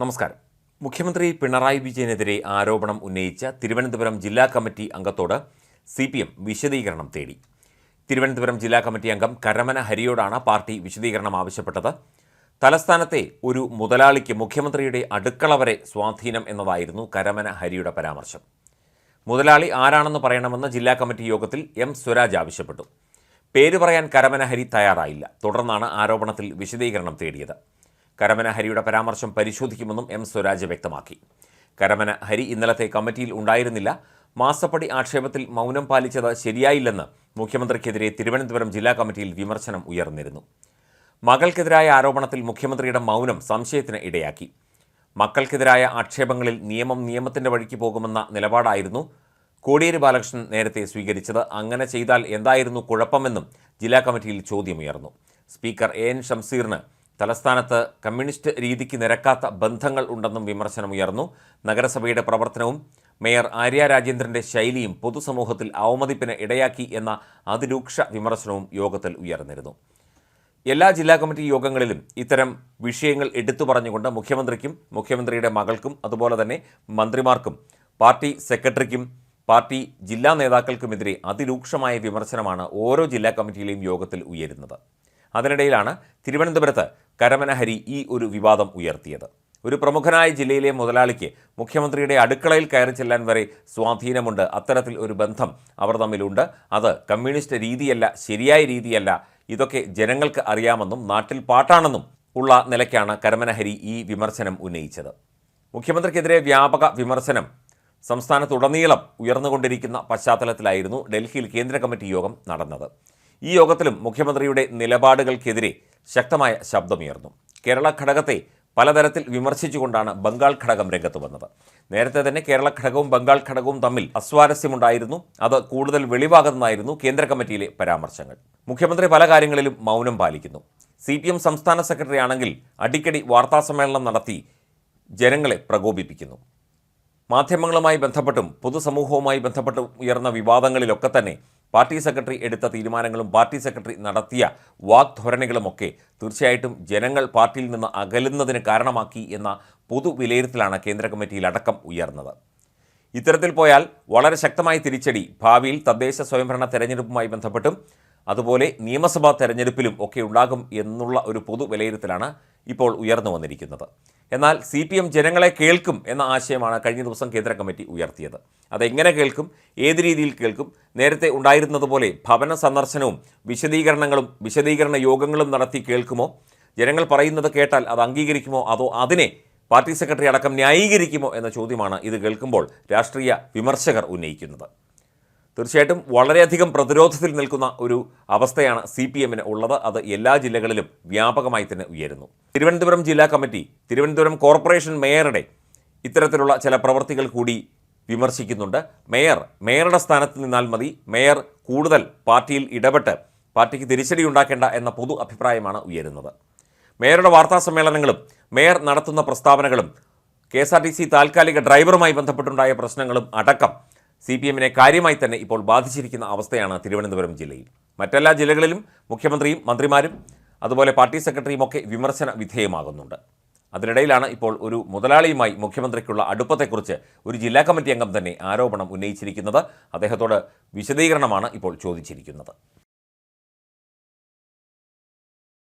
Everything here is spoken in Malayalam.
നമസ്കാരം. മുഖ്യമന്ത്രി പിണറായി വിജയനെതിരെ ആരോപണം ഉന്നയിച്ച തിരുവനന്തപുരം ജില്ലാ കമ്മിറ്റി അംഗത്തോട് സി പി എം വിശദീകരണം തേടി. തിരുവനന്തപുരം ജില്ലാ കമ്മിറ്റി അംഗം കരമന ഹരിയോടാണ് പാർട്ടി വിശദീകരണം ആവശ്യപ്പെട്ടത്. തലസ്ഥാനത്തെ ഒരു മുതലാളിക്ക് മുഖ്യമന്ത്രിയുടെ അടുക്കള വരെ സ്വാധീനം എന്നതായിരുന്നു കരമന ഹരിയുടെ പരാമർശം. മുതലാളി ആരാണെന്ന് പറയണമെന്ന് ജില്ലാ കമ്മിറ്റി യോഗത്തിൽ എം സ്വരാജ് ആവശ്യപ്പെട്ടു. പേര് പറയാൻ കരമന ഹരി തയ്യാറായില്ല. തുടർന്നാണ് ആരോപണത്തിൽ വിശദീകരണം തേടിയത്. കരമന ഹരിയുടെ പരാമർശം പരിശോധിക്കുമെന്നും എം സ്വരാജ് വ്യക്തമാക്കി. കരമന ഹരി ഇന്നലത്തെ കമ്മിറ്റിയിൽ ഉണ്ടായിരുന്നില്ല. മാസപ്പടി ആക്ഷേപത്തിൽ മൗനം പാലിച്ചത് ശരിയായില്ലെന്ന് മുഖ്യമന്ത്രിക്കെതിരെ തിരുവനന്തപുരം ജില്ലാ കമ്മിറ്റിയിൽ വിമർശനം ഉയർന്നിരുന്നു. മകൾക്കെതിരായ ആരോപണത്തിൽ മുഖ്യമന്ത്രിയുടെ മൗനം സംശയത്തിന് ഇടയാക്കി. മക്കൾക്കെതിരായ ആക്ഷേപങ്ങളിൽ നിയമം നിയമത്തിന്റെ വഴിക്ക് പോകുമെന്ന നിലപാടായിരുന്നു കോടിയേരി ബാലകൃഷ്ണൻ നേരത്തെ സ്വീകരിച്ചത്. അങ്ങനെ ചെയ്താൽ എന്തായിരുന്നു കുഴപ്പമെന്നും ജില്ലാ കമ്മിറ്റിയിൽ ചോദ്യമുയർന്നു. സ്പീക്കർ എ എൻ ഷംസീറിന് തലസ്ഥാനത്ത് കമ്മ്യൂണിസ്റ്റ് രീതിക്ക് നിരക്കാത്ത ബന്ധങ്ങൾ ഉണ്ടെന്നും വിമർശനമുയർന്നു നഗരസഭയുടെ പ്രവർത്തനവും മേയർ ആര്യ രാജേന്ദ്രന്റെ ശൈലിയും പൊതുസമൂഹത്തിൽ അവമതിപ്പിന് ഇടയാക്കി എന്ന അതിരൂക്ഷ വിമർശനവും യോഗത്തിൽ ഉയർന്നിരുന്നു. എല്ലാ ജില്ലാ കമ്മിറ്റി യോഗങ്ങളിലും ഇത്തരം വിഷയങ്ങൾ എടുത്തു പറഞ്ഞുകൊണ്ട് മുഖ്യമന്ത്രിക്കും മുഖ്യമന്ത്രിയുടെ മകൾക്കും അതുപോലെ തന്നെ മന്ത്രിമാർക്കും പാർട്ടി സെക്രട്ടറിക്കും പാർട്ടി ജില്ലാ നേതാക്കൾക്കുമെതിരെ അതിരൂക്ഷമായ വിമർശനമാണ് ഓരോ ജില്ലാ കമ്മിറ്റിയിലെയും യോഗത്തിൽ ഉയരുന്നത്. അതിനിടയിലാണ് തിരുവനന്തപുരത്ത് കരമനഹരി ഈ ഒരു വിവാദം ഉയർത്തിയത്. ഒരു പ്രമുഖനായ ജില്ലയിലെ മുതലാളിക്ക് മുഖ്യമന്ത്രിയുടെ അടുക്കളയിൽ കയറി ചെല്ലാൻ വരെ സ്വാധീനമുണ്ട്. അത്തരത്തിൽ ഒരു ബന്ധം അവർ തമ്മിലുണ്ട്. അത് കമ്മ്യൂണിസ്റ്റ് രീതിയല്ല ശരിയായ രീതിയല്ല. ഇതൊക്കെ ജനങ്ങൾക്ക് അറിയാമെന്നും നാട്ടിൽ പാട്ടാണെന്നും ഉള്ള നിലയ്ക്കാണ് കരമനഹരി ഈ വിമർശനം ഉന്നയിച്ചത്. മുഖ്യമന്ത്രിക്കെതിരെ വ്യാപക വിമർശനം സംസ്ഥാനത്തുടനീളം ഉയർന്നുകൊണ്ടിരിക്കുന്ന പശ്ചാത്തലത്തിലായിരുന്നു ഡൽഹിയിൽ കേന്ദ്ര കമ്മിറ്റി യോഗം നടന്നത്. ഈ യോഗത്തിലും മുഖ്യമന്ത്രിയുടെ നിലപാടുകൾക്കെതിരെ ശക്തമായ ശബ്ദമുയർന്നു. കേരള ഘടകത്തെ പലതരത്തിൽ വിമർശിച്ചുകൊണ്ടാണ് ബംഗാൾ ഘടകം രംഗത്ത് വന്നത്. നേരത്തെ തന്നെ കേരള ഘടകവും ബംഗാൾ ഘടകവും തമ്മിൽ അസ്വാരസ്യമുണ്ടായിരുന്നു. അത് കൂടുതൽ വെളിവാകുന്നതായിരുന്നു കേന്ദ്ര കമ്മിറ്റിയിലെ പരാമർശങ്ങൾ. മുഖ്യമന്ത്രി പല കാര്യങ്ങളിലും മൗനം പാലിക്കുന്നു. സി പി എം സംസ്ഥാന സെക്രട്ടറി ആണെങ്കിൽ അടിക്കടി വാർത്താസമ്മേളനം നടത്തി ജനങ്ങളെ പ്രകോപിപ്പിക്കുന്നു. മാധ്യമങ്ങളുമായി ബന്ധപ്പെട്ടും പൊതുസമൂഹവുമായി ബന്ധപ്പെട്ടും ഉയർന്ന വിവാദങ്ങളിലൊക്കെ തന്നെ പാർട്ടി സെക്രട്ടറി എടുത്ത തീരുമാനങ്ങളും പാർട്ടി സെക്രട്ടറി നടത്തിയ വാഗ്ധോരണികളുമൊക്കെ തീർച്ചയായിട്ടും ജനങ്ങൾ പാർട്ടിയിൽ നിന്ന് അകലുന്നതിന് കാരണമാക്കി എന്ന പൊതു വിലയിരുത്തലാണ് കേന്ദ്ര കമ്മിറ്റിയിൽ അടക്കം ഉയർന്നത്. ഇത്തരത്തിൽ പോയാൽ വളരെ ശക്തമായ തിരിച്ചടി ഭാവിയിൽ തദ്ദേശ സ്വയംഭരണ തെരഞ്ഞെടുപ്പുമായി ബന്ധപ്പെട്ടും അതുപോലെ നിയമസഭാ തെരഞ്ഞെടുപ്പിലും ഒക്കെ ഉണ്ടാകും എന്നുള്ള ഒരു പൊതു വിലയിരുത്തലാണ് ഇപ്പോൾ ഉയർന്നു വന്നിരിക്കുന്നത്. എന്നാൽ സി പി എം ജനങ്ങളെ കേൾക്കും എന്ന ആശയമാണ് കഴിഞ്ഞ ദിവസം കേന്ദ്ര കമ്മിറ്റി ഉയർത്തിയത്. അതെങ്ങനെ കേൾക്കും? ഏത് രീതിയിൽ കേൾക്കും? നേരത്തെ ഉണ്ടായിരുന്നതുപോലെ ഭവന സന്ദർശനവും വിശദീകരണങ്ങളും വിശദീകരണ യോഗങ്ങളും നടത്തി കേൾക്കുമോ? ജനങ്ങൾ പറയുന്നത് കേട്ടാൽ അത് അംഗീകരിക്കുമോ? അതോ അതിനെ പാർട്ടി സെക്രട്ടറി അടക്കം ന്യായീകരിക്കുമോ? എന്ന ചോദ്യമാണ് ഇത് കേൾക്കുമ്പോൾ രാഷ്ട്രീയ വിമർശകർ ഉന്നയിക്കുന്നത്. തീർച്ചയായിട്ടും വളരെയധികം പ്രതിരോധത്തിൽ നിൽക്കുന്ന ഒരു അവസ്ഥയാണ് സി പി എമ്മിന് ഉള്ളത്. അത് എല്ലാ ജില്ലകളിലും വ്യാപകമായി തന്നെ ഉയരുന്നു. തിരുവനന്തപുരം ജില്ലാ കമ്മിറ്റി തിരുവനന്തപുരം കോർപ്പറേഷൻ മേയറുടെ ഇത്തരത്തിലുള്ള ചില പ്രവൃത്തികൾ കൂടി വിമർശിക്കുന്നുണ്ട്. മേയർ മേയറുടെ സ്ഥാനത്ത് നിന്നാൽ മതി. മേയർ കൂടുതൽ പാർട്ടിയിൽ ഇടപെട്ട് പാർട്ടിക്ക് തിരിച്ചടി ഉണ്ടാക്കേണ്ട എന്ന പൊതു അഭിപ്രായമാണ് ഉയരുന്നത്. മേയറുടെ വാർത്താ സമ്മേളനങ്ങളും മേയർ നടത്തുന്ന പ്രസ്താവനകളും K S R T C താൽക്കാലിക ഡ്രൈവറുമായി ബന്ധപ്പെട്ടുണ്ടായ പ്രശ്നങ്ങളും അടക്കം സി പി എമ്മിനെ കാര്യമായി തന്നെ ഇപ്പോൾ ബാധിച്ചിരിക്കുന്ന അവസ്ഥയാണ് തിരുവനന്തപുരം ജില്ലയിൽ. മറ്റെല്ലാ ജില്ലകളിലും മുഖ്യമന്ത്രിയും മന്ത്രിമാരും അതുപോലെ പാർട്ടി സെക്രട്ടറിയുമൊക്കെ വിമർശന വിധേയമാകുന്നുണ്ട്. അതിനിടയിലാണ് ഇപ്പോൾ ഒരു മുതലാളിയുമായി മുഖ്യമന്ത്രിക്കുള്ള അടുപ്പത്തെക്കുറിച്ച് ഒരു ജില്ലാ കമ്മിറ്റി അംഗം തന്നെ ആരോപണം ഉന്നയിച്ചിരിക്കുന്നത്. അദ്ദേഹത്തോട് വിശദീകരണമാണ് ഇപ്പോൾ ചോദിച്ചിരിക്കുന്നത്.